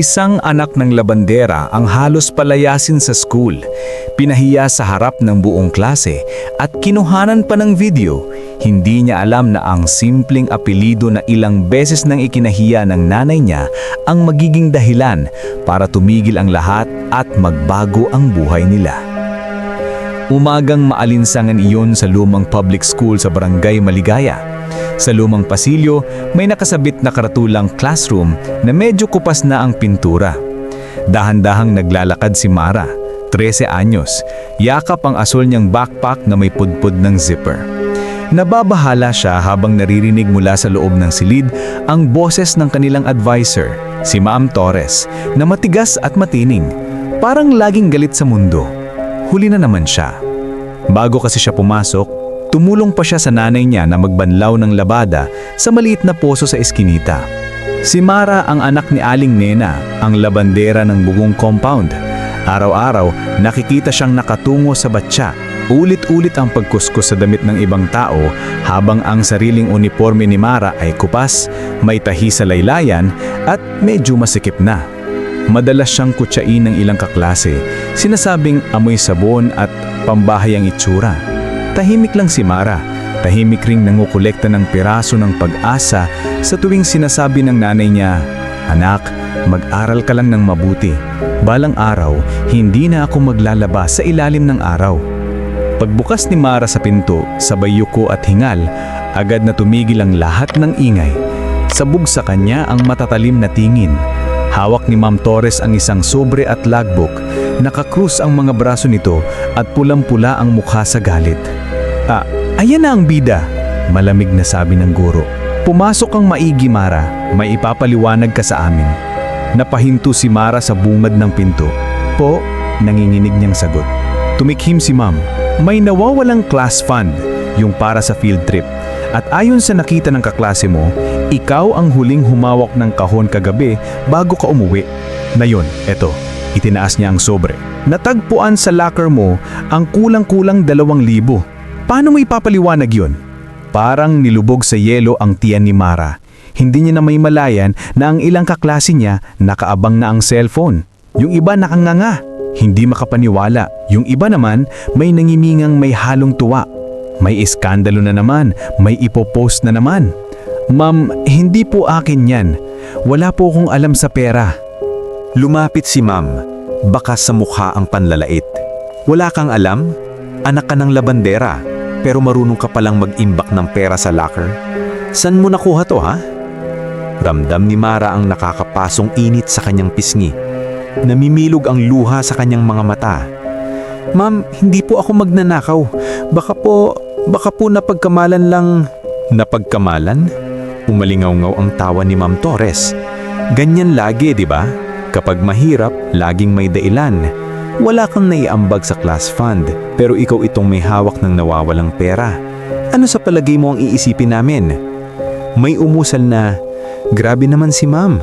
Isang anak ng labandera ang halos palayasin sa school, pinahiya sa harap ng buong klase at kinuhanan pa ng video. Hindi niya alam na ang simpleng apelido na ilang beses nang ikinahiya ng nanay niya ang magiging dahilan para tumigil ang lahat at magbago ang buhay nila. Umagang maalinsangan iyon sa lumang public school sa barangay Maligaya. Sa lumang pasilyo, may nakasabit na karatulang classroom na medyo kupas na ang pintura. Dahan-dahang naglalakad si Mara, 13 anyos, yakap ang asol niyang backpack na may pudpud ng zipper. Nababahala siya habang naririnig mula sa loob ng silid ang boses ng kanilang advisor, si Ma'am Torres, na matigas at matining, parang laging galit sa mundo. Huli na naman siya. Bago kasi siya pumasok, tumulong pa siya sa nanay niya na magbanlaw ng labada sa maliit na poso sa eskinita. Si Mara ang anak ni Aling Nena, ang labandera ng bugong compound. Araw-araw, nakikita siyang nakatungo sa batya. Ulit-ulit ang pagkuskus sa damit ng ibang tao habang ang sariling uniforme ni Mara ay kupas, may tahi sa laylayan at medyo masikip na. Madalas siyang kutsain ng ilang kaklase, sinasabing amoy sabon at pambahay ang itsura. Tahimik lang si Mara, tahimik ring nangukolekta ng piraso ng pag-asa sa tuwing sinasabi ng nanay niya, Anak, mag-aral ka lang ng mabuti. Balang araw, hindi na ako maglalaba sa ilalim ng araw. Pagbukas ni Mara sa pinto, sabay yuko at hingal, agad na tumigil ang lahat ng ingay. Sabog sa kanya ang matatalim na tingin. Hawak ni Ma'am Torres ang isang sobre at logbook. Nakakrus ang mga braso nito at pulang-pula ang mukha sa galit. Ah, ayan na ang bida, malamig na sabi ng guro. Pumasok ang maigi Mara, may ipapaliwanag ka sa amin. Napahinto si Mara sa bungad ng pinto. Po, nanginginig niyang sagot. Tumikhim si Ma'am, may nawawalang class fund, yung para sa field trip. At ayon sa nakita ng kaklase mo, ikaw ang huling humawak ng kahon kagabi bago ka umuwi. Na yun, eto, itinaas niya ang sobre. Natagpuan sa locker mo ang kulang-kulang dalawang libo. Paano mo ipapaliwanag yun? Parang nilubog sa yelo ang tiyan ni Mara. Hindi niya na may malayan na ang ilang kaklase niya nakaabang na ang cellphone. Yung iba nakanganga, hindi makapaniwala. Yung iba naman may nangimingang may halong tuwa. May iskandalo na naman, may ipopost na naman. Ma'am, hindi po akin yan. Wala po akong alam sa pera. Lumapit si ma'am, baka sa mukha ang panlalait. Wala kang alam? Anak ka ng labandera, pero marunong ka palang mag-imbak ng pera sa locker? San mo nakuha to ha? Ramdam ni Mara ang nakakapasong init sa kanyang pisngi. Namimilog ang luha sa kanyang mga mata. Ma'am, hindi po ako magnanakaw. Baka po, baka po napagkamalan lang. Napagkamalan? Umalingaw-ngaw ang tawa ni Ma'am Torres. Ganyan lagi, di ba? Kapag mahirap, laging may dailan. Wala kang naiambag sa class fund, pero ikaw itong may hawak ng nawawalang pera. Ano sa palagay mo ang iisipin namin? May umusal na, grabe naman si ma'am,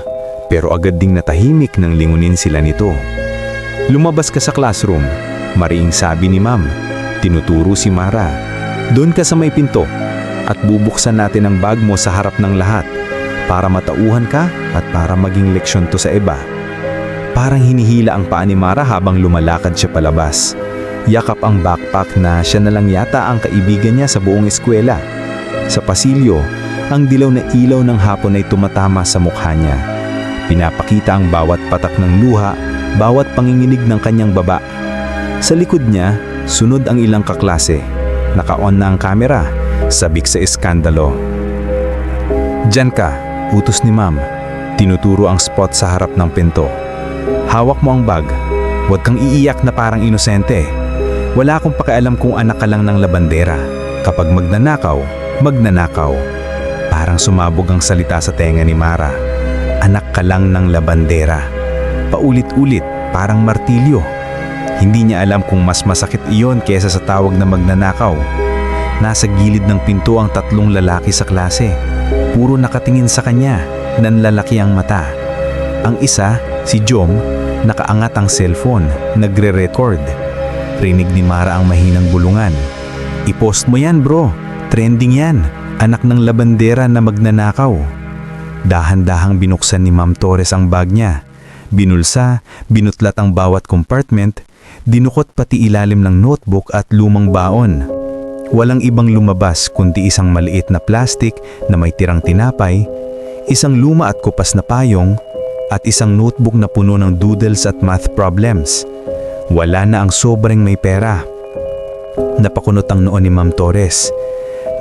pero agad ding natahimik nang lingunin sila nito. Lumabas ka sa classroom, mariing sabi ni ma'am. Tinuturo si Mara. Doon ka sa may pinto at bubuksan natin ang bag mo sa harap ng lahat para matauhan ka at para maging leksyon to sa iba. Parang hinihila ang paa ni Mara habang lumalakad siya palabas. Yakap ang backpack na siya na lang yata ang kaibigan niya sa buong eskwela. Sa pasilyo, ang dilaw na ilaw ng hapon ay tumatama sa mukha niya. Pinapakita ang bawat patak ng luha, bawat panginginig ng kanyang baba. Sa likod niya, sunod ang ilang kaklase. Naka-on na ang kamera, sabik sa eskandalo. Diyan ka, utos ni ma'am. Tinuturo ang spot sa harap ng pinto. Hawak mo ang bag. Huwag kang iiyak na parang inosente. Wala akong pakialam kung anak ka lang ng labandera. Kapag magnanakaw, magnanakaw. Parang sumabog ang salita sa tenga ni Mara. Anak ka lang ng labandera. Paulit-ulit, parang martilyo. Hindi niya alam kung mas masakit iyon kesa sa tawag na magnanakaw. Nasa gilid ng pinto ang tatlong lalaki sa klase. Puro nakatingin sa kanya, nanlalaki ang mata. Ang isa, si Jom, nakaangat ang cellphone, nagre-record. Rinig ni Mara ang mahinang bulungan. I-post mo yan bro, trending yan. Anak ng labandera na magnanakaw. Dahan-dahang binuksan ni Ma'am Torres ang bag niya. Binulsa, binutlat ang bawat compartment, dinukot pati ilalim ng notebook at lumang baon. Walang ibang lumabas kundi isang maliit na plastic na may tirang tinapay, isang luma at kupas na payong, at isang notebook na puno ng doodles at math problems. Wala na ang sobrang may pera. Napakunot ang noon ni Ma'am Torres.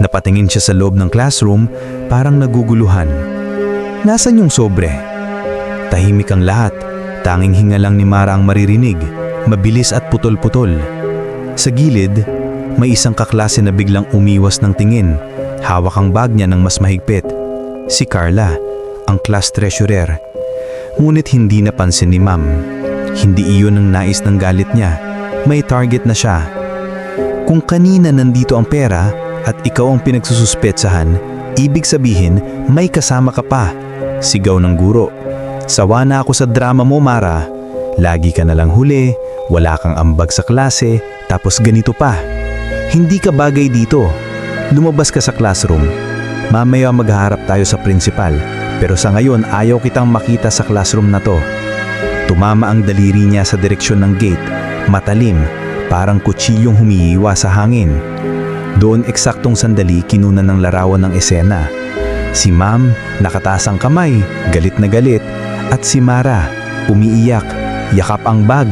Napatingin siya sa loob ng classroom parang naguguluhan. Nasaan yung sobre? Tahimik ang lahat. Tanging hinga lang ni Mara ang maririnig. Mabilis at putol-putol. Sa gilid, may isang kaklase na biglang umiwas ng tingin. Hawak ang bag niya ng mas mahigpit. Si Carla, ang class treasurer. Ngunit hindi napansin ni ma'am. Hindi iyon ang nais ng galit niya. May target na siya. Kung kanina nandito ang pera at ikaw ang pinagsususpetsahan, ibig sabihin may kasama ka pa. Sigaw ng guro. Sawa na ako sa drama mo, Mara. Lagi ka na lang huli, wala kang ambag sa klase, tapos ganito pa. Hindi ka bagay dito. Lumabas ka sa classroom. Mamaya maghaharap tayo sa principal, pero sa ngayon ayaw kitang makita sa classroom na to. Tumama ang daliri niya sa direksyon ng gate, matalim, parang kutsilyong humihiwa sa hangin. Doon eksaktong sandali kinuna ng larawan ng esena. Si ma'am, nakataas ang kamay, galit na galit, at si Mara, umiiyak, yakap ang bag,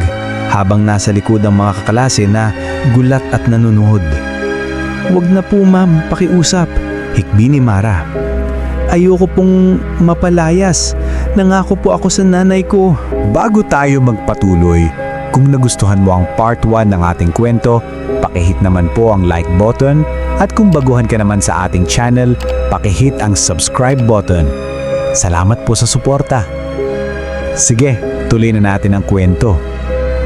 habang nasa likod ang mga kakalase na gulat at nanunood. Huwag na po ma'am, pakiusap, hikbi ni Mara. Ayoko pong mapalayas. Nangako po ako sa nanay ko. Bago tayo magpatuloy, kung nagustuhan mo ang part 1 ng ating kwento, pakihit naman po ang like button at kung baguhan ka naman sa ating channel, pakihit ang subscribe button. Salamat po sa suporta. Sige, tuloy na natin ang kwento.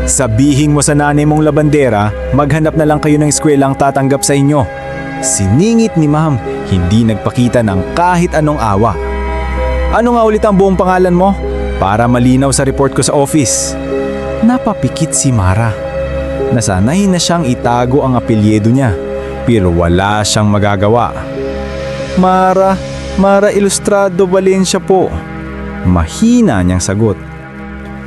Sabihin mo sa nanay mong labandera, maghanap na lang kayo ng eskwelang tatanggap sa inyo. Siningit ni ma'am, hindi nagpakita ng kahit anong awa. Ano nga ulit ang buong pangalan mo? Para malinaw sa report ko sa office. Napapikit si Mara. Nasanay na siyang itago ang apelyido niya, pero wala siyang magagawa. Mara, Mara Ilustrado Valencia po. Mahina niyang sagot.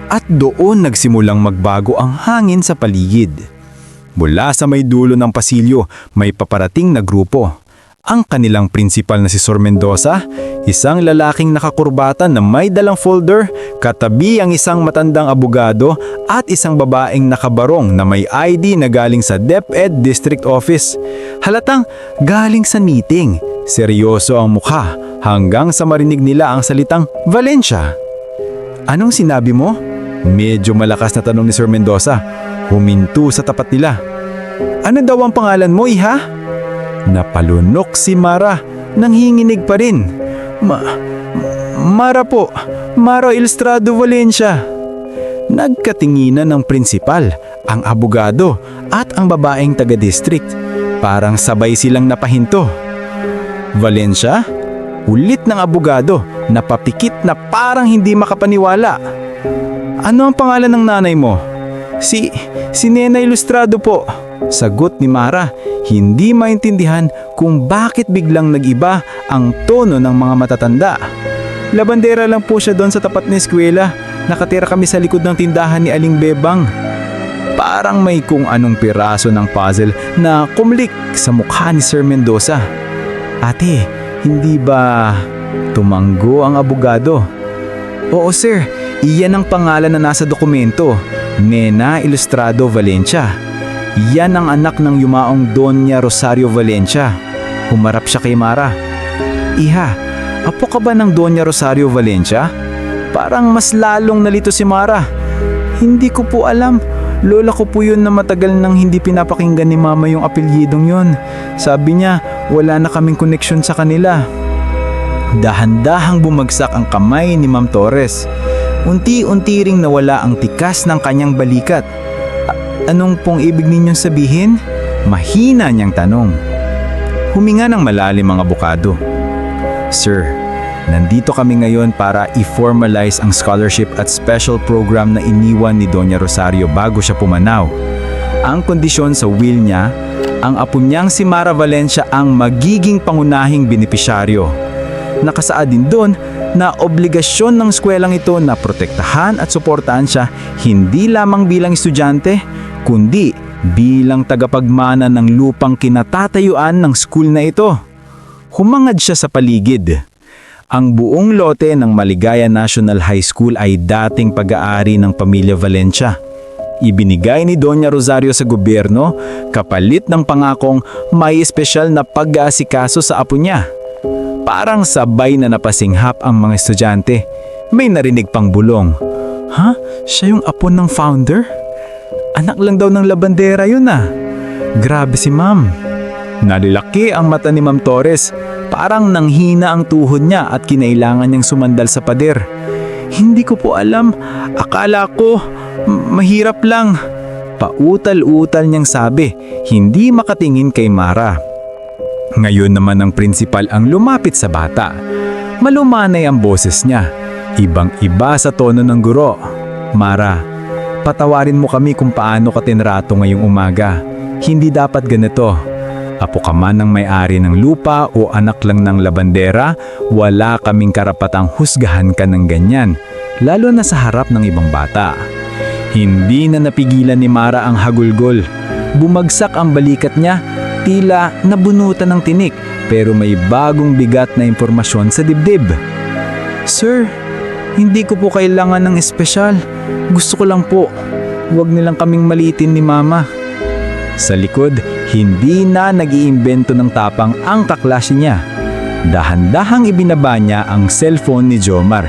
At doon nagsimulang magbago ang hangin sa paligid. Mula sa may dulo ng pasilyo, may paparating na grupo. Ang kanilang prinsipal na si Sor Mendoza, isang lalaking nakakurbatan na may dalang folder, katabi ang isang matandang abogado at isang babaeng nakabarong na may ID na galing sa DepEd District Office. Halatang galing sa meeting. Seryoso ang mukha hanggang sa marinig nila ang salitang Valencia. Anong sinabi mo? Medyo malakas na tanong ni Sir Mendoza. Huminto sa tapat nila. Ano daw ang pangalan mo, iha? Napalunok si Mara. Nanghinginig pa rin. Ma... Mara po. Mara Ilustrado Valencia. Nagkatinginan ng prinsipal, ang abogado at ang babaeng taga-district. Parang sabay silang napahinto. Valencia? Ulit ng abogado, napapikit na parang hindi makapaniwala. Ano ang pangalan ng nanay mo? Si, si Nena Ilustrado po. Sagot ni Mara, hindi maintindihan kung bakit biglang nag-iba ang tono ng mga matatanda. Labandera lang po siya doon sa tapat ng eskwela. Nakatira kami sa likod ng tindahan ni Aling Bebang. Parang may kung anong piraso ng puzzle na kumlik sa mukha ni Sir Mendoza. Ate, hindi ba tumanggo ang abogado? Oo sir, iyan ang pangalan na nasa dokumento. Nena Ilustrado Valencia. Yan ang anak ng yumaong Doña Rosario Valencia. Humarap siya kay Mara. Iha, apo ka ba ng Doña Rosario Valencia? Parang mas lalong nalito si Mara. Hindi ko po alam. Lola ko po yun na matagal nang hindi pinapakinggan ni Mama yung apelyidong yun. Sabi niya, wala na kaming koneksyon sa kanila. Dahan-dahang bumagsak ang kamay ni Ma'am Torres. Unti-unti ring nawala ang tikas ng kanyang balikat. A- anong pong ibig ninyong sabihin? Mahina niyang tanong. Huminga ng malalim ang abukado. Sir, nandito kami ngayon para i-formalize ang scholarship at special program na iniwan ni Doña Rosario bago siya pumanaw. Ang kondisyon sa will niya, ang apo niyang si Mara Valencia ang magiging pangunahing benepisyaryo. Nakasaad din doon na obligasyon ng skwelang ito na protektahan at suportahan siya hindi lamang bilang estudyante, kundi bilang tagapagmana ng lupang kinatatayuan ng school na ito. Humangad siya sa paligid. Ang buong lote ng Maligaya National High School ay dating pag-aari ng pamilya Valencia. Ibinigay ni Doña Rosario sa gobyerno kapalit ng pangakong may espesyal na pag-aasikaso sa apo niya. Parang sabay na napasinghap ang mga estudyante. May narinig pang bulong. Ha? Siya yung apo ng founder? Anak lang daw ng labandera yun ah. Grabe si ma'am. Nalilaki ang mata ni Ma'am Torres. Parang nanghina ang tuhod niya at kinailangan niyang sumandal sa pader. Hindi ko po alam. Akala ko, mahirap lang. Pautal-utal niyang sabi, hindi makatingin kay Mara. Ngayon naman ang prinsipal ang lumapit sa bata. Malumanay ang boses niya. Ibang-iba sa tono ng guro. Mara, patawarin mo kami kung paano ka tinrato ngayong umaga. Hindi dapat ganito. Apo ka man ng may-ari ng lupa o anak lang ng labandera, wala kaming karapatang husgahan ka ng ganyan, lalo na sa harap ng ibang bata. Hindi na napigilan ni Mara ang hagulgol. Bumagsak ang balikat niya, tila nabunutan ng tinik, pero may bagong bigat na impormasyon sa dibdib. Sir, hindi ko po kailangan ng espesyal. Gusto ko lang po. Huwag nilang kaming malitin ni Mama. Sa likod, hindi na nag-iimbento ng tapang ang kaklase niya. Dahan-dahang ibinaba niya ang cellphone ni Jomar.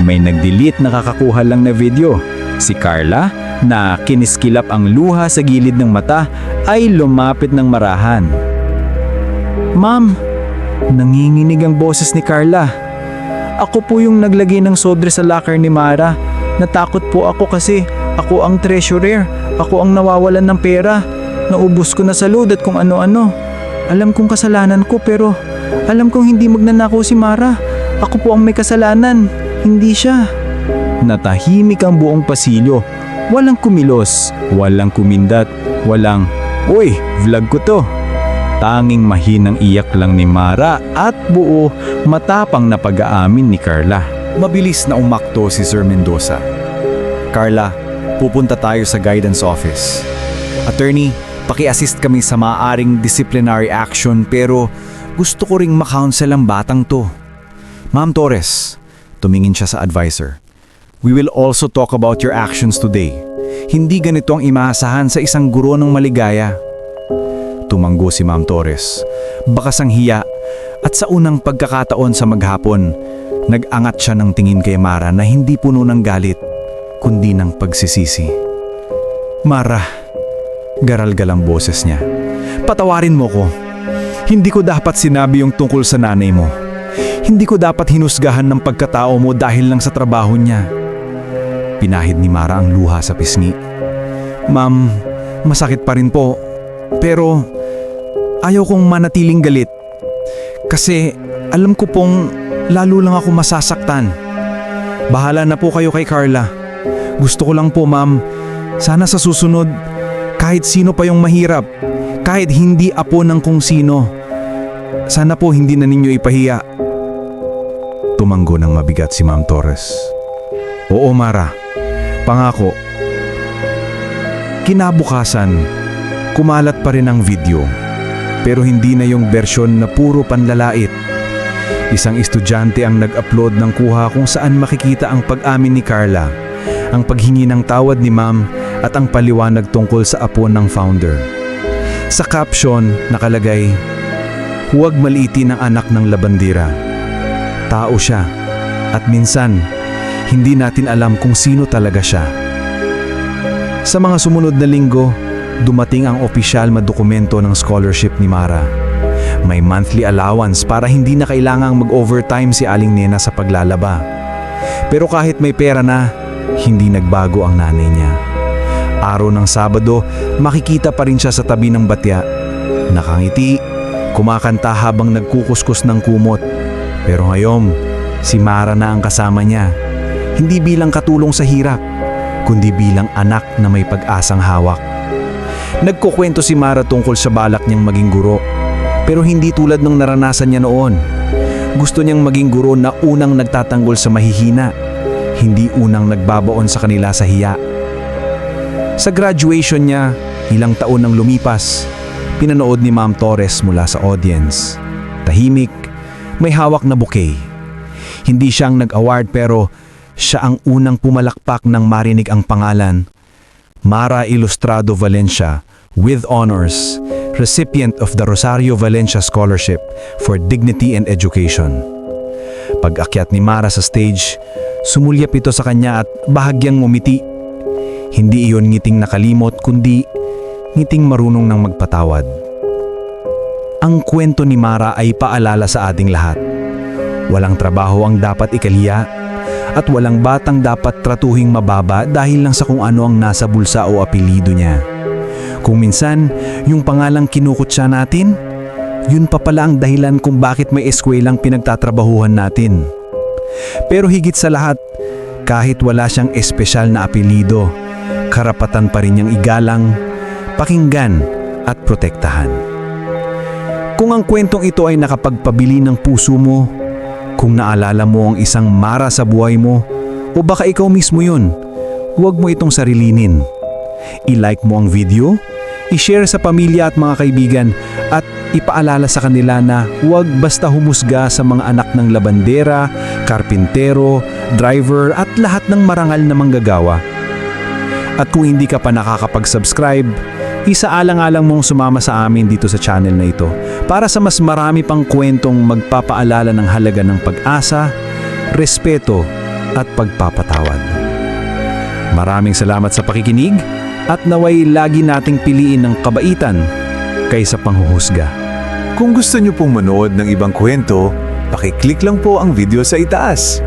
May nag-delete na kakakuha lang na video. Si Carla, na kiniskilap ang luha sa gilid ng mata, ay lumapit ng marahan. Ma'am, nanginginig ang boses ni Carla. Ako po yung naglagay ng sobre sa locker ni Mara. Natakot po ako kasi ako ang treasurer. Ako ang nawawalan ng pera. Naubos ko na sa load at kung ano-ano. Alam kong kasalanan ko pero alam kong hindi magnanakaw si Mara. Ako po ang may kasalanan, hindi siya. Natahimik ang buong pasilyo. Walang kumilos, walang kumindat, walang, Uy, vlog ko to. Tanging mahinang iyak lang ni Mara at buo matapang na pag-aamin ni Carla. Mabilis na umakto si Sir Mendoza. Carla, pupunta tayo sa guidance office. Attorney, paki-assist kami sa maaring disciplinary action pero gusto ko ring makounsel ang batang to. Ma'am Torres, tumingin siya sa advisor. We will also talk about your actions today. Hindi ganito ang imaasahan sa isang guro ng maligaya. Tumanggo si Ma'am Torres. Bakas ang hiya at sa unang pagkakataon sa maghapon, nag-angat siya ng tingin kay Mara na hindi puno ng galit, kundi ng pagsisisi. Mara, garalgal ang boses niya. Patawarin mo ko. Hindi ko dapat sinabi yung tungkol sa nanay mo. Hindi ko dapat hinusgahan ng pagkatao mo dahil lang sa trabaho niya. Pinahid ni Mara ang luha sa pisngi. Ma'am, masakit pa rin po. Pero ayaw kong manatiling galit. Kasi alam ko pong lalo lang ako masasaktan. Bahala na po kayo kay Carla. Gusto ko lang po ma'am, sana sa susunod, kahit sino pa yung mahirap, kahit hindi apo ng kung sino, sana po hindi na ninyo ipahiya. Tumanggo ng mabigat si Ma'am Torres. Oo Mara, pangako. Kinabukasan, kumalat pa rin ang video. Pero hindi na yung bersyon na puro panlalait. Isang estudyante ang nag-upload ng kuha kung saan makikita ang pag-amin ni Carla, ang paghingi ng tawad ni ma'am at ang paliwanag tungkol sa apo ng founder. Sa caption nakalagay, Huwag maliitin ang anak ng labandira. Tao siya at minsan hindi natin alam kung sino talaga siya. Sa mga sumunod na linggo, dumating ang opisyal na dokumento ng scholarship ni Mara. May monthly allowance para hindi na kailangang mag-overtime si Aling Nena sa paglalaba. Pero kahit may pera na, hindi nagbago ang nanay niya. Araw ng Sabado, makikita pa rin siya sa tabi ng batya. Nakangiti, kumakanta habang nagkukuskus ng kumot. Pero ngayon, si Mara na ang kasama niya. Hindi bilang katulong sa hirap, kundi bilang anak na may pag-asang hawak. Nagkukwento si Mara tungkol sa balak niyang maging guro, pero hindi tulad ng naranasan niya noon. Gusto niyang maging guro na unang nagtatanggol sa mahihina, hindi unang nagbabaon sa kanila sa hiya. Sa graduation niya, ilang taon nang lumipas, pinanood ni Ma'am Torres mula sa audience. Tahimik, may hawak na bouquet. Hindi siyang nag-award pero siya ang unang pumalakpak nang marinig ang pangalan. Mara Ilustrado Valencia, with honors, recipient of the Rosario Valencia Scholarship for Dignity and Education. Pag-akyat ni Mara sa stage, sumulyap ito sa kanya at bahagyang ngumiti. Hindi iyon ngiting nakalimot kundi ngiting marunong ng magpatawad. Ang kwento ni Mara ay paalala sa ating lahat. Walang trabaho ang dapat ikaliya at walang batang dapat tratuhing mababa dahil lang sa kung ano ang nasa bulsa o apelido niya. Kung minsan, yung pangalang kinukutsa natin, yun pa pala ang dahilan kung bakit may eskwelang pinagtatrabahuhan natin. Pero higit sa lahat, kahit wala siyang espesyal na apelido, karapatan pa rin niyang igalang, pakinggan at protektahan. Kung ang kwentong ito ay nakapagpabili ng puso mo, kung naalala mo ang isang mara sa buhay mo, o baka ikaw mismo yun, huwag mo itong sarilinin. I-like mo ang video, i-share sa pamilya at mga kaibigan, at ipaalala sa kanila na huwag basta humusga sa mga anak ng labandera, karpintero, driver at lahat ng marangal na manggagawa. At kung hindi ka pa nakakapag-subscribe, isaalang-alang mong sumama sa amin dito sa channel na ito para sa mas marami pang kwentong magpapaalala ng halaga ng pag-asa, respeto at pagpapatawad. Maraming salamat sa pakikinig at naway lagi nating piliin ng kabaitan kaysa panghuhusga. Kung gusto niyo pong manood ng ibang kwento, pakiclick lang po ang video sa itaas.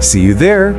See you there!